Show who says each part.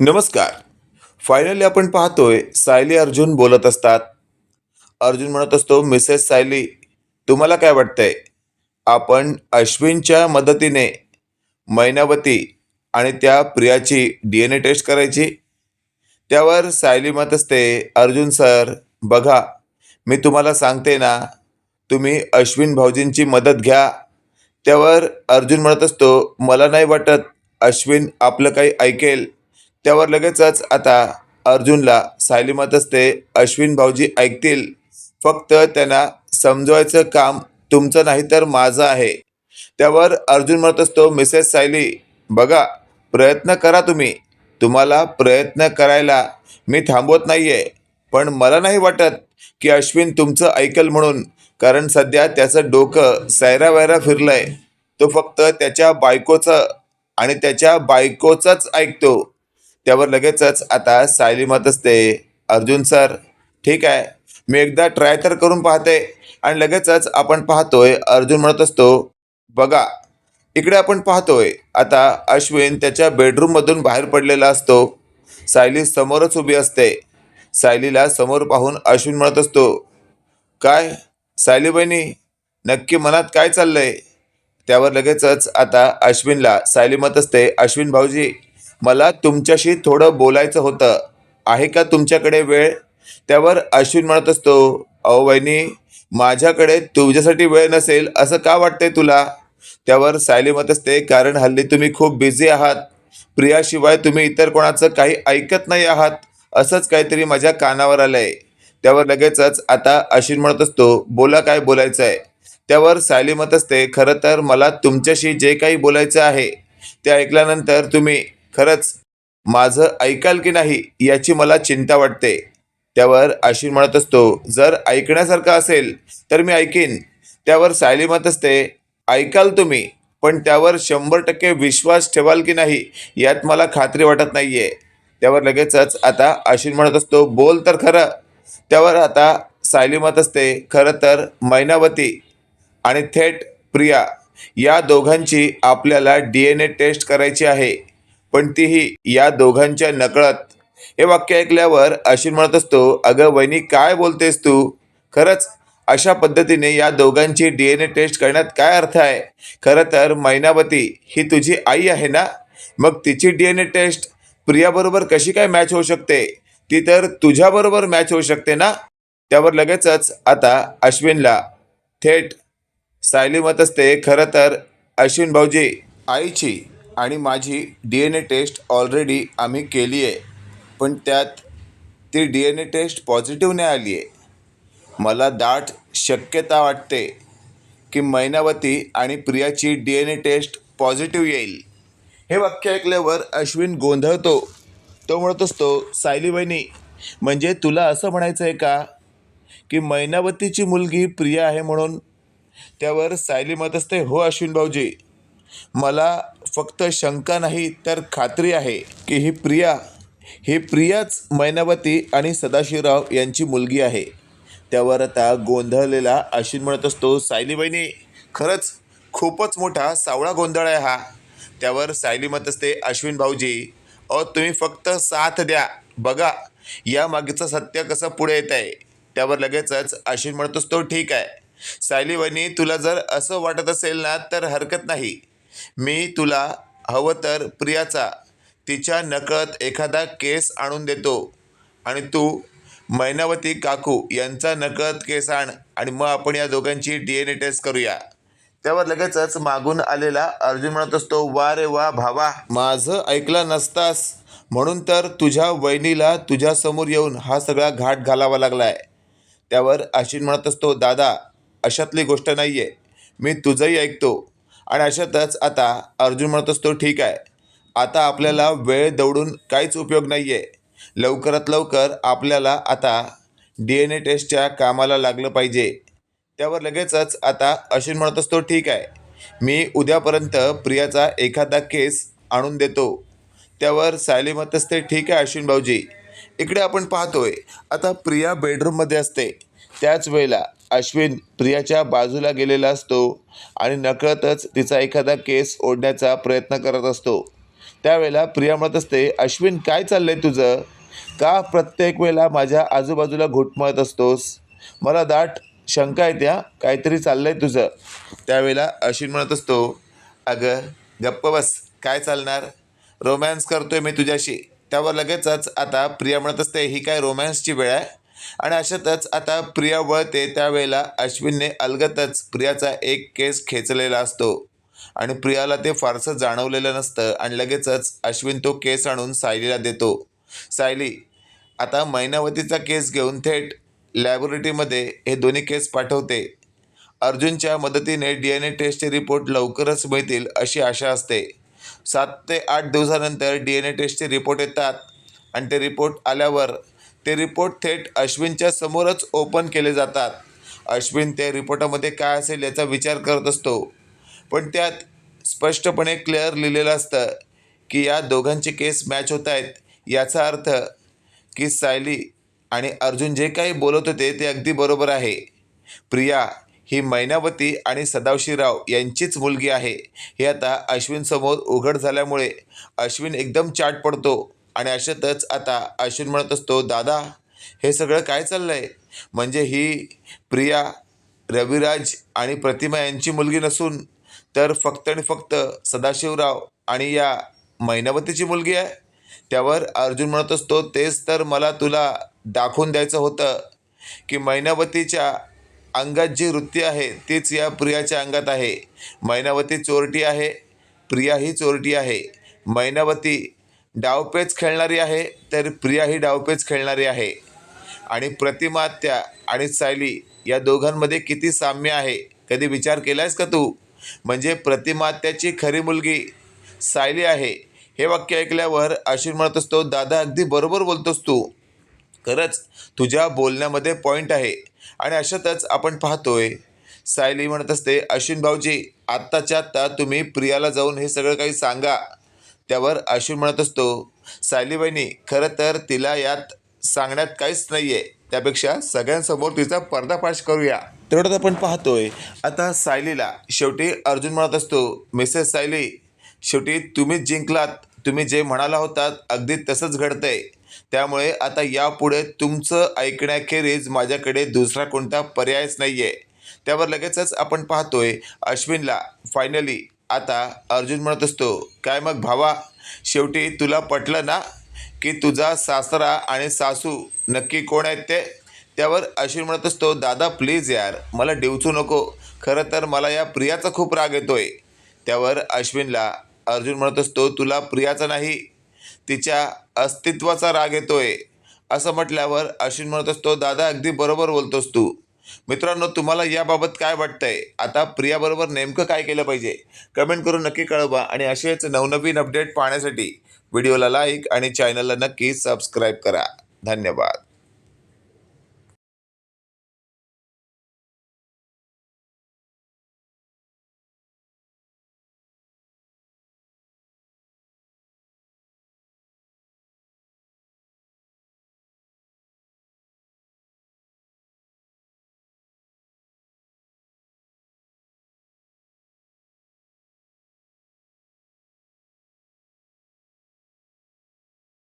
Speaker 1: नमस्कार. फायनली आपण पाहतोय सायली अर्जुन बोलत असतात. अर्जुन म्हणत असतो मिसेस सायली तुम्हाला काय वाटतंय? आपण अश्विनच्या मदतीने मैनावती आणि त्या प्रियाची डी एन ए टेस्ट करायची? त्यावर सायली मत असते अर्जुन सर बघा मी तुम्हाला सांगते ना तुम्ही अश्विन भाऊजींची मदत घ्या. त्यावर अर्जुन म्हणत असतो मला नाही वाटत अश्विन आपलं काही ऐकेल. त्यावर लगेचच आता अर्जुनला सायली मत असते अश्विन भाऊजी ऐकतील. फक्त त्यांना समजवायचं काम तुमचं नाही तर माझं आहे. त्यावर अर्जुन म्हणत असतो मिसेस सायली बघा प्रयत्न करा तुम्ही. तुम्हाला प्रयत्न करायला मी थांबवत नाही आहे पण मला नाही वाटत की अश्विन तुमचं ऐकल म्हणून कारण सध्या त्याचं डोकं सैरावैरा फिरलंय. तो फक्त त्याच्या बायकोचं आणि त्याच्या बायकोचंच ऐकतो. त्यावर लगेचच आता सायली मत असते अर्जुन सर ठीक आहे. मी एकदा ट्राय तर करून पाहते. आणि लगेचच आपण पाहतोय अर्जुन म्हणत असतो बघा इकडे आपण पाहतोय. आता अश्विन त्याच्या बेडरूममधून बाहेर पडलेला असतो. सायली समोरच उभी असते. सायलीला समोर पाहून अश्विन म्हणत असतो काय? सायली बहिणी नक्की मनात काय चाललंय? त्यावर लगेचच आता अश्विनला सायली मत असते अश्विन भाऊजी मला तुमच्याशी थोडं बोलायचं होतं. आहे का तुमच्याकडे वेळ? त्यावर अश्विन म्हणत असतो अहो वहिनी माझ्याकडे तुझ्यासाठी वेळ नसेल असं का वाटतंय तुला? त्यावर सायली मत असते कारण हल्ली तुम्ही खूप बिझी आहात. प्रियाशिवाय तुम्ही इतर कोणाचं काही ऐकत नाही आहात. असंच काहीतरी माझ्या कानावर आलंय. त्यावर लगेचच आता अश्विन म्हणत असतो बोला काय बोलायचं आहे त्यावर सायली मत असते खरं तर मला तुमच्याशी जे काही बोलायचं आहे ते ऐकल्यानंतर तुम्ही खरंच माझं ऐकाल की नाही याची मला चिंता वाटते. त्यावर अश्विन म्हणत असतो जर ऐकण्यासारखं असेल तर मी ऐकीन. त्यावर सायली म्हणत असते ऐकाल तुम्ही पण त्यावर शंभर टक्के विश्वास ठेवाल की नाही यात मला खात्री वाटत नाहीये. त्यावर लगेचच आता अश्विन म्हणत असतो बोल तर खरं. त्यावर आता सायली म्हणत असते खरं तर मैनावती आणि थेट प्रिया या दोघांची आपल्याला डी एन ए टेस्ट करायची आहे. पण तीही या दोघांच्या नकळत. हे वाक्य ऐकल्यावर अश्विन म्हणत असतो अगं वहिनी काय बोलतेस तू? खरंच अशा पद्धतीने या दोघांची डी एन ए टेस्ट करण्यात काय अर्थ आहे? खरं तर मैनावती ही तुझी आई आहे ना? मग तिची डी एन ए टेस्ट प्रियाबरोबर कशी काय मॅच होऊ शकते? ती तर तुझ्याबरोबर मॅच होऊ शकते ना? त्यावर लगेचच आता अश्विनला थेट सायली मत असते खरं तर अश्विन भाऊजी आईची आणि माझी D N A test already आम्ही केली आहे. पण त्यात ती D N A test positive नाही आली आहे. मला दाट शक्यता वाटते की मैनावती आणि प्रियाची D N A test positive येईल. हे वाक्य ऐकल्यावर अश्विन गोंधळतो. तो म्हणत असतो सायली बहिणी म्हणजे तुला असं म्हणायचं आहे का की मैनावतीची मुलगी प्रिया आहे म्हणून? त्यावर सायली मत असते हो अश्विन भाऊजी मला फक्त शंका नाही तर खात्री आहे की ही प्रिया ही प्रियाच मैनावती आणि सदाशिवराव यांची मुलगी आहे. त्यावर आता गोंधळलेला अश्विन म्हणत असतो सायली खरंच खूपच मोठा सावळा गोंधळ आहे हा. त्यावर सायली मत असते अश्विन भाऊजी अहो तुम्ही फक्त साथ द्या. बघा या मागचं सत्य कसं पुढे येत आहे. त्यावर लगेचच अश्विन म्हणत असतो ठीक आहे. सायली तुला जर असं वाटत असेल ना तर हरकत नाही. मी तुला हवं तर प्रियाचा तिच्या नकळत एखादा केस आणून देतो. आणि तू मैनावती काकू यांचा नकळत केस आण आणि मग आपण या दोघांची डी एन ए टेस्ट करूया. त्यावर लगेचच मागून आलेला अर्जुन म्हणत असतो वा रे वा भावा माझं ऐकलं नसतास. म्हणून तर तुझ्या वहिनीला तुझ्यासमोर येऊन हा सगळा घाट घालावा लागलाय. त्यावर अश्विन म्हणत असतो दादा अशातली गोष्ट नाही आहे मी तुझंही ऐकतो. आणि अशातच आता अर्जुन म्हणत असतो ठीक आहे. आता आपल्याला वेळ दौडून काहीच उपयोग नाही आहे लवकरात लवकर आपल्याला आता डी एन ए टेस्टच्या कामाला लागलं पाहिजे. त्यावर लगेचच आता अश्विन म्हणत असतो ठीक आहे. मी उद्यापर्यंत प्रियाचा एखादा केस आणून देतो. त्यावर सायली म्हणत असते ठीक आहे अश्विन भाऊजी. इकडे आपण पाहतोय. आता प्रिया बेडरूममध्ये असते. त्याच वेळेला अश्विन प्रियाच्या बाजूला गेलेला असतो आणि नकळतच तिचा एखादा केस ओढण्याचा प्रयत्न करत असतो. त्यावेळेला प्रिया म्हणत असते अश्विन काय चाललंय तुझं? का प्रत्येक वेळेला माझ्या आजूबाजूला घुटमळत असतोस? मला दाट शंका आहे त्या काहीतरी चाललंय तुझं. त्यावेळेला अश्विन म्हणत असतो अगं गप्प बस काय चालणार? रोमॅन्स करतोय मी तुझ्याशी. त्यावर लगेचच आता प्रिया म्हणत असते ही काय रोमॅन्सची वेळ आहे? आणि अशातच आता प्रिया वळते त्यावेळेला अश्विनने अलगतच प्रियाचा एक केस खेचलेला असतो. आणि प्रियाला ते फारसं जाणवलेलं नसतं आणि लगेचच अश्विन तो केस आणून सायलीला देतो. सायली आता मैनावतीचा केस घेऊन थेट लॅबोरेटरीमध्ये हे दोन्ही केस पाठवते. अर्जुनच्या मदतीने डी एन ए टेस्टचे रिपोर्ट लवकरच मिळतील अशी आशा असते. सात ते आठ दिवसानंतर डी एन ए टेस्टचे रिपोर्ट येतात आणि ते रिपोर्ट आल्यावर ते रिपोर्ट थेट अश्विनच्या समोरच ओपन केले जातात. अश्विन त्या रिपोर्टामध्ये काय असेल याचा विचार करत असतो. पण त्यात स्पष्टपणे क्लिअर लिहिलेलं असतं की या दोघांचे केस मॅच होत आहेत. याचा अर्थ की सायली आणि अर्जुन जे काही बोलत होते ते अगदी बरोबर आहे. प्रिया ही मैनावती आणि सदाशिवराव यांचीच मुलगी आहे. हे आता अश्विनसमोर उघड झाल्यामुळे अश्विन एकदम चाट पडतो. आणि अशातच आता अश्विन म्हणत असतो दादा हे सगळं काय चाललं आहे म्हणजे ही प्रिया रविराज आणि प्रतिमा यांची मुलगी नसून तर फक्त आणि फक्त सदाशिवराव आणि या मैनावतीची मुलगी आहे. त्यावर अर्जुन म्हणत असतो तेच तर मला तुला दाखवून द्यायचं होतं की मैनावतीच्या अंगात जी वृत्ती आहे तीच या प्रियाच्या अंगात आहे. मैनावती चोरटी आहे प्रिया ही चोरटी आहे. मैनावती डावपेच खेळणारी आहे तर प्रिया ही डावपेच खेळणारी आहे. आणि प्रतिमात्या आणि सायली या दोघांमध्ये किती साम्य आहे? कधी विचार केलायस का तू? म्हणजे प्रतिमात्याची खरी मुलगी सायली आहे. हे वाक्य ऐकल्यावर अश्विन म्हणत असतो. दादा अगदी बरोबर बोलतोस तू. खरंच तुझ्या बोलण्यामध्ये पॉईंट आहे. आणि अशातच आपण पाहतोय सायली म्हणत असते अश्विन भाऊजी आत्ताच्या आत्ता तुम्ही प्रियाला जाऊन हे सगळं काही सांगा. त्यावर अश्विन म्हणत असतो सायली खरं तर तिला यात सांगण्यात काहीच नाही आहे त्यापेक्षा सगळ्यांसमोर तिचा पर्दाफाश करूया. तेवढंच आपण पाहतोय. आता सायलीला शेवटी अर्जुन म्हणत असतो मिसेस सायली शेवटी तुम्हीच जिंकलात. तुम्ही जे म्हणाला होतात अगदी तसंच घडतंय. त्यामुळे आता यापुढे तुमचं ऐकण्याखेरीज माझ्याकडे दुसरा कोणता पर्यायच नाही आहे त्यावर लगेचच आपण पाहतोय अश्विनला फायनली आता अर्जुन म्हणत असतो काय मग भावा शेवटी तुला पटलं ना की तुझा सासरा आणि सासू नक्की कोण आहेत ते? त्यावर अश्विन म्हणत असतो दादा प्लीज यार मला डिवचू नको. खरं तर मला या प्रियाचा खूप राग येतोय. त्यावर अश्विनला अर्जुन म्हणत असतो तुला प्रियाचा नाही तिच्या अस्तित्वाचा राग येतोय. असं म्हटल्यावर अश्विन म्हणत असतो दादा अगदी बरोबर बोलतोस तू. मित्रांनो तुम्हाला याबाबत काय वाटतंय? आता प्रियाबरोबर नेमकं काय केलं पाहिजे? कमेंट करून नक्की कळवा आणि असेच नवनवीन अपडेट पाहण्यासाठी व्हिडिओला लाईक आणि चॅनलला नक्की सबस्क्राईब करा. धन्यवाद.